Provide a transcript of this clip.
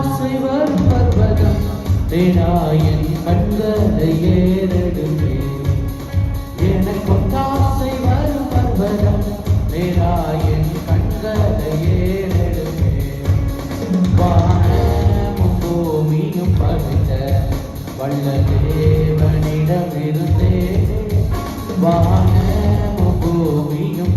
ஆசை வருவதம் தேனாயின் கண்களை ஏறெடுப்பே. எனக்கு ஆசை வருவதம் தேனாயின் கண்களை ஏறெடுப்பே. வானமும் பூமியும் படுத்த வல்ல தேவனிடமிருந்தே வானமும் பூமியும்